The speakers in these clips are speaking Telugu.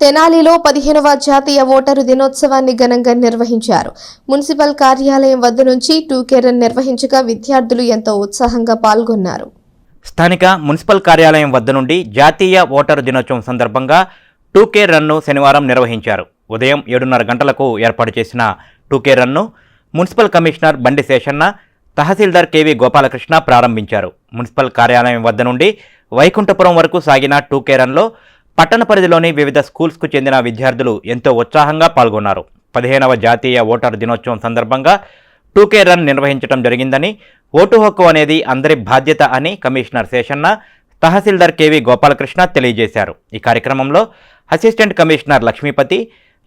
తెనాలిలో పదిహేనవ జాతీయ ఓటరు దినోత్సవాన్ని ఘనంగా నిర్వహించారు. మున్సిపల్ కార్యాలయం వద్ద నుంచి టూకే రన్ నిర్వహించగా విద్యార్థులు ఎంతో ఉత్సాహంగా పాల్గొన్నారు. స్థానిక మున్సిపల్ కార్యాలయం వద్ద నుండి జాతీయ ఓటరు దినోత్సవం సందర్భంగా టూకే రన్ను శనివారం నిర్వహించారు. ఉదయం ఏడున్నర గంటలకు ఏర్పాటు చేసిన టూకే run municipal commissioner Bandi Seshanna tahsildar KV Gopalakrishna ప్రారంభించారు. మున్సిపల్ కార్యాలయం వద్ద నుండి వైకుంఠపురం వరకు సాగిన టూకే రన్లో పట్టణ పరిధిలోని వివిధ స్కూల్స్కు చెందిన విద్యార్థులు ఎంతో ఉత్సాహంగా పాల్గొన్నారు. పదిహేనవ జాతీయ ఓటర్ దినోత్సవం సందర్భంగా టూకే రన్ నిర్వహించడం జరిగిందని ఓటు హక్కు అనేది అందరి బాధ్యత అని కమిషనర్ శేషన్న తహసీల్దార్ కేవీ గోపాలకృష్ణ తెలియజేశారు. ఈ కార్యక్రమంలో assistant commissioner Lakshmipathi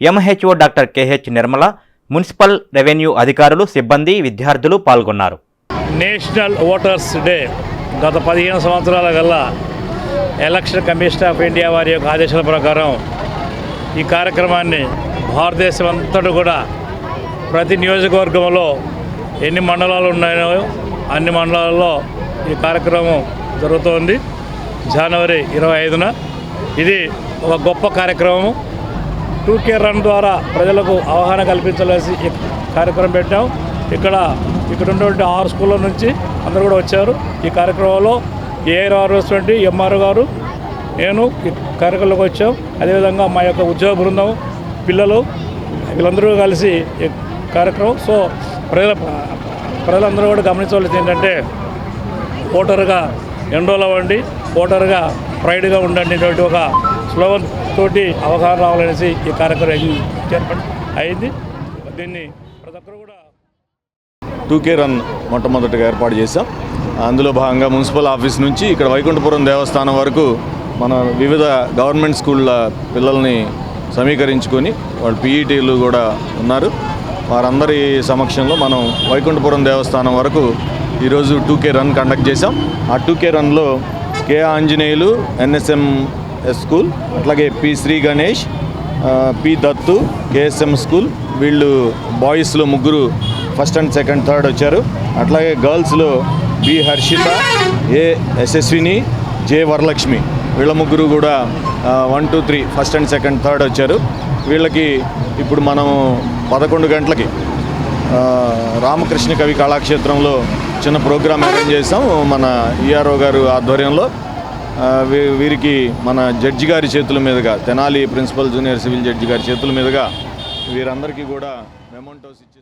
MHO doctor KH Nirmala municipal revenue అధికారులు సిబ్బంది విద్యార్థులు పాల్గొన్నారు. నేషనల్ ఓటర్స్ డే గత పదిహేను సంవత్సరాల గల్లా ఎలక్షన్ కమిషన్ ఆఫ్ ఇండియా వారి యొక్క ఆదేశాల ప్రకారం ఈ కార్యక్రమాన్ని భారతదేశం అంతటా కూడా ప్రతి నియోజకవర్గంలో ఎన్ని మండలాలు ఉన్నాయో అన్ని మండలాల్లో ఈ కార్యక్రమం జరుగుతోంది. జనవరి ఇరవై ఐదున ఇది ఒక గొప్ప కార్యక్రమం టూ కే రన్ ద్వారా ప్రజలకు అవగాహన కల్పించాల్సి కార్యక్రమం పెట్టాం. ఇక్కడ ఇక్కడ ఉన్నటువంటి ఆరు స్కూళ్ళ నుంచి అందరూ కూడా వచ్చారు. ఈ కార్యక్రమంలో ఏఆర్ఆర్ వంటి ఎంఆర్ గారు నేను కార్యక్రమంలోకి వచ్చాం. అదేవిధంగా మా యొక్క ఉద్యోగ బృందం పిల్లలు వీళ్ళందరూ కలిసి కార్యక్రమం. సో ప్రజల ప్రజలందరూ కూడా గమనించవలసింది ఏంటంటే ఓటర్గా ఎన్రోల్ అవ్వండి ఓటర్గా ప్రైడ్గా ఉండండి అనేటువంటి ఒక స్లోగన్ తోటి అవగాహన రావాలనేసి ఈ కార్యక్రమం చేర్పండి అయింది. దీన్ని ప్రతి ఒక్కరు కూడా టూకే రన్ మొట్టమొదటిగా ఏర్పాటు చేశాం. అందులో భాగంగా మున్సిపల్ ఆఫీస్ నుంచి ఇక్కడ వైకుంఠపురం దేవస్థానం వరకు మన వివిధ గవర్నమెంట్ స్కూళ్ళ పిల్లల్ని సమీకరించుకొని వాళ్ళు పీఈటీలు కూడా ఉన్నారు. వారందరి సమక్షంలో మనం వైకుంఠపురం దేవస్థానం వరకు ఈరోజు టూకే రన్ కండక్ట్ చేశాం. ఆ టూకే రన్లో కే ఆంజనేయులు ఎన్ఎస్ఎం స్కూల్ అట్లాగే P Sri Ganesh P Dattu KSM school వీళ్ళు బాయ్స్లో ముగ్గురు ఫస్ట్ అండ్ సెకండ్ థర్డ్ వచ్చారు. అట్లాగే గర్ల్స్లో B Harshitha A Yashaswini J Varalakshmi. వీళ్ళ ముగ్గురు కూడా one two three first and second third వచ్చారు. వీళ్ళకి ఇప్పుడు మనం పదకొండు గంటలకి రామకృష్ణ కవి కళాక్షేత్రంలో చిన్న ప్రోగ్రామ్ అరేంజ్ చేసాం మన ఈఆర్ఓ గారు ఆధ్వర్యంలో. వీ- వీరికి మన జడ్జి గారి చేతుల మీదుగా Tenali principal junior civil judge గారి చేతుల మీదుగా వీరందరికీ కూడా మెమోంటోస్ ఇచ్చి